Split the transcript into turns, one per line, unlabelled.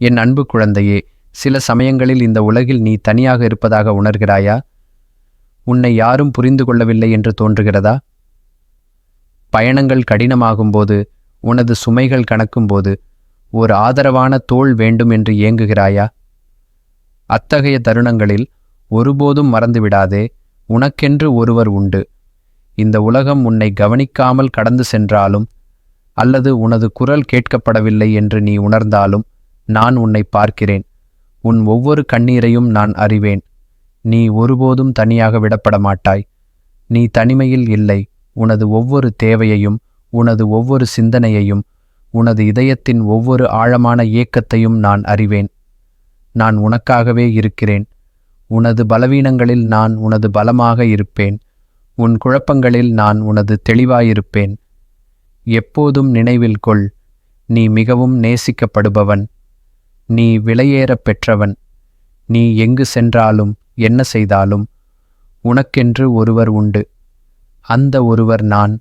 என் அன்பு குழந்தையே சில சமயங்களில் இந்த உலகில் நீ தனியாக இருப்பதாக உணர்கிறாயா? உன்னை யாரும் புரிந்து கொள்ளவில்லை என்று தோன்றுகிறதா? பயணங்கள் கடினமாகும்போது உனது சுமைகள் கணக்கும்போது ஒரு ஆதரவான தோல் வேண்டும் என்று ஏங்குகிறாயா? அத்தகைய தருணங்களில் ஒருபோதும் மறந்துவிடாதே உனக்கென்று ஒருவர் உண்டு. இந்த உலகம் உன்னை கவனிக்காமல் கடந்து சென்றாலும் அல்லது உனது குரல் கேட்கப்படவில்லை என்று நீ உணர்ந்தாலும் நான் உன்னை பார்க்கிறேன். உன் ஒவ்வொரு கண்ணீரையும் நான் அறிவேன். நீ ஒருபோதும் தனியாக விடப்பட மாட்டாய் நீ தனிமையில் இல்லை. உனது ஒவ்வொரு தேவையையும் உனது ஒவ்வொரு சிந்தனையையும் உனது இதயத்தின் ஒவ்வொரு ஆழமான இயக்கத்தையும் நான் அறிவேன். நான் உனக்காகவே இருக்கிறேன். உனது பலவீனங்களில் நான் உனது பலமாக இருப்பேன். உன் குழப்பங்களில் நான் உனது தெளிவாயிருப்பேன். எப்போதும் நினைவில் கொள். நீ மிகவும் நேசிக்கப்படுபவன். நீ விலையேறப் பெற்றவன். நீ எங்கு சென்றாலும் என்ன செய்தாலும் உனக்கென்று ஒருவர் உண்டு. அந்த ஒருவர் நான்.